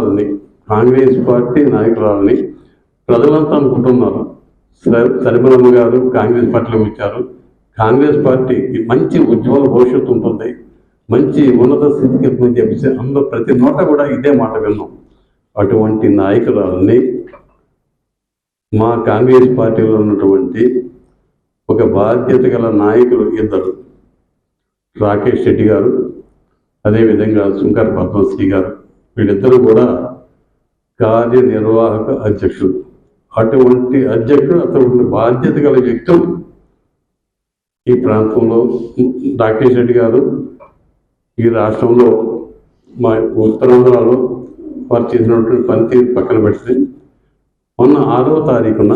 నాయకురాలని Congress party నాయకురాలని ప్రజలంతా అనుకుంటున్నారు. సరి- సరిమలమ్మ గారు కాంగ్రెస్ పార్టీలో వచ్చారు. కాంగ్రెస్ పార్టీ మంచి ఉజ్వల భవిష్యత్తు ఉంటుంది. మంచి ఉన్నత స్థితికి ఎత్తుందని చెప్పేసి అందరూ ప్రతి నోట కూడా ఇదే మాట విన్నాం. అటువంటి నాయకురాలని మా కాంగ్రెస్ పార్టీలో ఉన్నటువంటి ఒక బాధ్యత గల నాయకులు ఇద్దరు. రాకేష్ రెడ్డి గారు అదేవిధంగా శంకర్ పద్మశ్రీ గారు. వీళ్ళిద్దరూ కూడా కార్యనిర్వాహక అధ్యక్షుడు అటువంటి అధ్యక్షుడు అతను బాధ్యత గల వ్యక్తులు ఈ ప్రాంతంలో రాకేష్ రెడ్డి గారు ఈ రాష్ట్రంలో మా ఉత్తరాంధ్రలో వారు చేసినటువంటి పనితీరు పక్కన పెడితే మొన్న ఆరో తారీఖున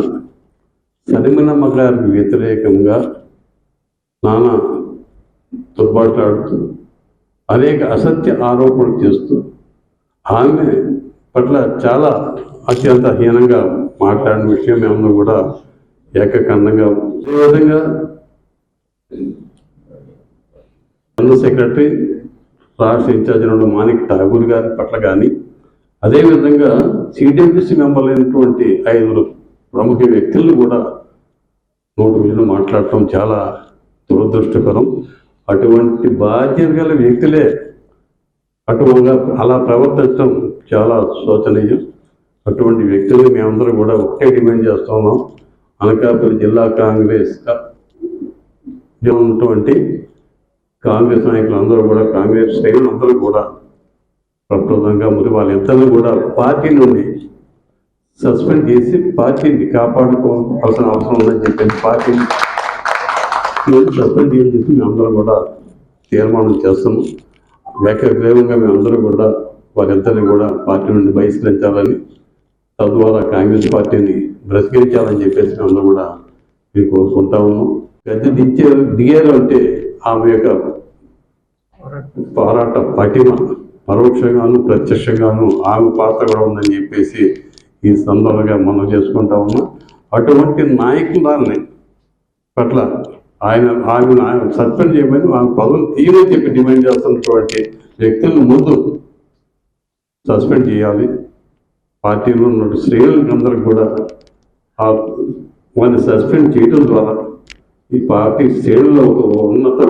సరిమినమ్మ గారికి వ్యతిరేకంగా నానా దుర్బాట్లాడుతూ అనేక అసత్య ఆరోపణలు చేస్తూ ఆమె పట్ల చాలా అత్యంత హీనంగా మాట్లాడిన విషయం ఏమన్నా కూడా ఏకకందంగా అదేవిధంగా జనరల్ సెక్రటరీ రాష్ట్ర ఇన్ఛార్జ్ ఉన్న మాణిక్ ఠాగూర్ గారి పట్ల కానీ అదేవిధంగా సిడబ్ల్యూసి మెంబర్లు అయినటువంటి ఐదుగురు ప్రముఖ వ్యక్తులను కూడా నోటు మీద మాట్లాడటం చాలా దురదృష్టకరం. అటువంటి బాధ్యత గల వ్యక్తులే అటువంటి అలా ప్రవర్తించడం చాలా శోచనీయం. అటువంటి వ్యక్తులు మేమందరం కూడా ఒకటే డిమాండ్ చేస్తున్నాం అనకాపల్లి జిల్లా కాంగ్రెస్ ఉన్నటువంటి కాంగ్రెస్ నాయకులు అందరూ కూడా కాంగ్రెస్ శ్రేణులు అందరూ కూడా ప్రప్రదంగా మరి వాళ్ళిద్దరిని కూడా పార్టీ నుండి సస్పెండ్ చేసి పార్టీని కాపాడుకోవాల్సిన అవసరం ఉందని చెప్పేసి పార్టీని సస్పెండ్ చేయని చెప్పి మేమందరం కూడా తీర్మానం చేస్తున్నాం. ఏకగ్రీవంగా మేమందరం కూడా వారిద్దరిని కూడా పార్టీ నుండి బహిష్కరించాలని తద్వారా కాంగ్రెస్ పార్టీని బ్రతికించాలని చెప్పేసి మేమందరం కూడా మేము కోరుకుంటా ఉన్నాం. గద్దె దించే దిగారు అంటే ఆమె యొక్క పోరాట పటిమ పరోక్షంగాను ప్రత్యక్షంగాను ఆమె పాత్ర కూడా ఉందని చెప్పేసి ఈ సందర్భంగా మనం చేసుకుంటా ఉన్నాం. అటువంటి నాయకులని పట్ల ఆయన ఆమె సస్పెండ్ చేయమని ఆమె పదవులు తీయమని చెప్పి డిమాండ్ చేస్తున్నటువంటి వ్యక్తులను ముందు సస్పెండ్ చేయాలి. పార్టీలో ఉన్న శ్రేణులందరికీ కూడా ఆ వారిని సస్పెండ్ చేయడం ద్వారా ఈ పార్టీ శ్రేణుల్లో ఒక ఉన్నత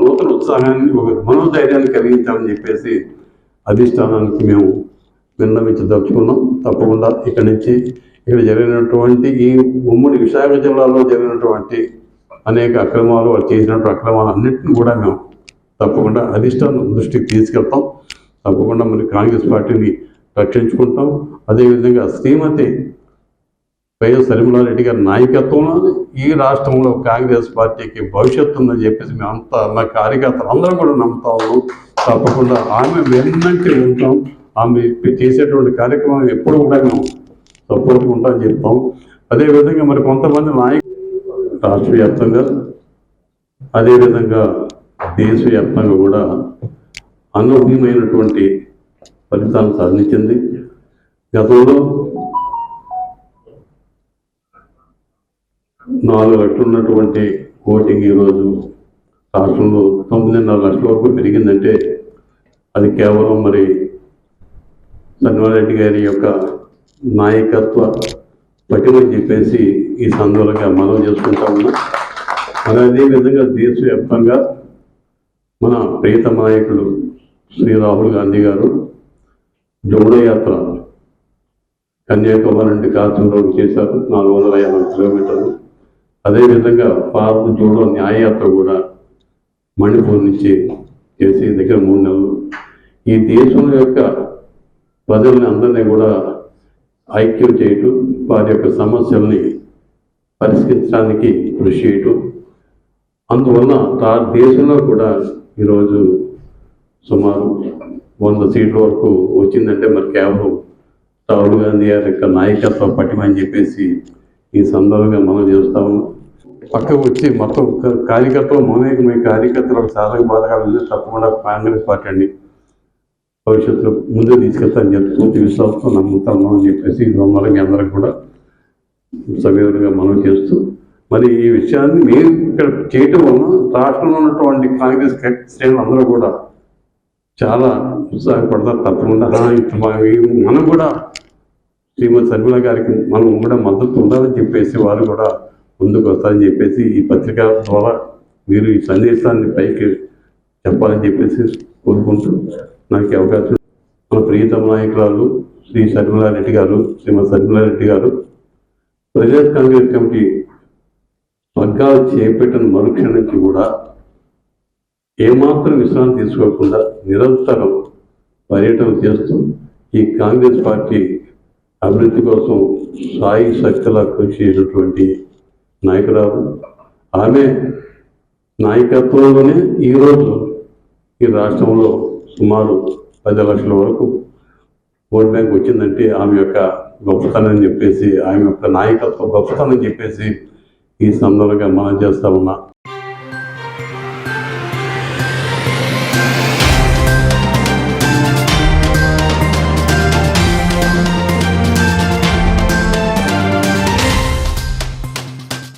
నూతన ఉత్సాహాన్ని ఒక మనోధైర్యాన్ని కలిగించాలని చెప్పేసి అధిష్టానానికి మేము విన్నవించదలుచుకున్నాం. తప్పకుండా ఇక్కడి నుంచి ఇక్కడ జరిగినటువంటి ఈ ఉమ్మడి విశాఖ జిల్లాలో జరిగినటువంటి అనేక అక్రమాలు వాళ్ళు చేసినటువంటి అక్రమాలు అన్నింటిని కూడా మేము తప్పకుండా అధిష్టానం దృష్టికి తీసుకెళ్తాం. తప్పకుండా మరి కాంగ్రెస్ పార్టీని రక్షించుకుంటాం. అదేవిధంగా శ్రీమతి వైఎస్ రెడ్డి గారి నాయకత్వంలో ఈ రాష్ట్రంలో కాంగ్రెస్ పార్టీకి భవిష్యత్తు ఉందని చెప్పేసి మేమంతా మా కార్యకర్తలు అందరం కూడా నమ్ముతా ఉన్నాం. తప్పకుండా ఆమె వెన్నంటి ఉంటాం. ఆమె చేసేటువంటి కార్యక్రమం ఎప్పుడు కూడా మేము సపోర్ట్గా ఉంటామని చెప్తాం. అదేవిధంగా మరి కొంతమంది నాయకులు రాష్ట్ర వ్యాప్తంగా అదేవిధంగా దేశవ్యాప్తంగా కూడా అనూహ్యమైనటువంటి ఫలితాలను సాధించింది. గతంలో నాలుగు లక్షలు ఉన్నటువంటి ఓటింగ్ ఈరోజు రాష్ట్రంలో తొమ్మిదిన్నర లక్షల వరకు పెరిగిందంటే అది కేవలం మరి రెడ్డి గారి యొక్క నాయకత్వ పటిమని చెప్పేసి ఈ సందర్భంగా మనం చేసుకుంటా ఉన్నాం. మరి అదేవిధంగా దేశవ్యాప్తంగా మన ప్రియతమ నాయకుడు శ్రీ రాహుల్ గాంధీ గారు జోడయాత్ర కన్యాకుమారి నుండి కాశ్మీర్లోకి చేశారు నాలుగు వందల యాభై కిలోమీటర్లు. అదేవిధంగా భారత్ జోడో న్యాయయాత్ర కూడా మణిపూర్ నుంచి చేసి దగ్గర మూడు నెలలు. ఈ దేశం యొక్క ప్రజల్ని అందరినీ కూడా ఐక్యం చేయటం వారి యొక్క సమస్యల్ని పరిష్కరించడానికి కృషి చేయటం. అందువల్ల రా దేశంలో కూడా ఈరోజు సుమారు వంద సీట్ల వరకు వచ్చిందంటే మరి కేవలం రాహుల్ గాంధీ గారి యొక్క నాయకత్వ పట్టిమని చెప్పేసి ఈ సందర్భంగా మనం చేస్తా ఉన్నాం. పక్కకు వచ్చి మొత్తం కార్యకర్తలు మమేకమై కార్యకర్తలకు సాధక బాధకాలు ఉంది తప్పకుండా కాంగ్రెస్ పార్టీ అండి. భవిష్యత్తులో ముందు తీసుకెళ్తారని చెప్తూ పూర్తి విశ్వాసంతో నమ్ముతాను అని చెప్పేసి ఈ అందరికి కూడా సవివరంగా మనం చేస్తూ మరి ఈ విషయాన్ని మేము ఇక్కడ చేయటం వలన రాష్ట్రంలో ఉన్నటువంటి కాంగ్రెస్ శ్రేణులు అందరూ కూడా చాలా ఉత్సాహపడతారు తప్పకుండా. మనం కూడా శ్రీమతి శర్మిల గారికి మనం కూడా మద్దతు ఉండాలని చెప్పేసి వారు కూడా ముందుకు వస్తారని చెప్పేసి ఈ పత్రిక ద్వారా మీరు ఈ సందేశాన్ని పైకి చెప్పాలని చెప్పేసి కోరుకుంటూ నాకు అవకాశం మన ప్రియతమ నాయకురాలు శ్రీ శర్మిలారెడ్డి గారు శ్రీమతి శర్మిలారెడ్డి గారు ప్రదేశ్ కాంగ్రెస్ కమిటీ వర్గాలు చేపట్టిన మరుక్షణం నుంచి కూడా ఏమాత్రం విశ్రాంతి తీసుకోకుండా నిరంతరం పర్యటన చేస్తూ ఈ కాంగ్రెస్ పార్టీ అభివృద్ధి కోసం సాయి శక్తిలా కృషి చేసినటువంటి నాయకురాలు. ఆమె నాయకత్వంలోనే ఈరోజు ఈ రాష్ట్రంలో సుమారు పది లక్షల వరకు ఓట్ బ్యాంక్ వచ్చిందంటే ఆమె యొక్క గొప్పతనం చెప్పేసి ఆమె యొక్క నాయకత్వ గొప్పతనం చెప్పేసి ఈ సందర్భంగా మనం చేస్తా ఉన్నా.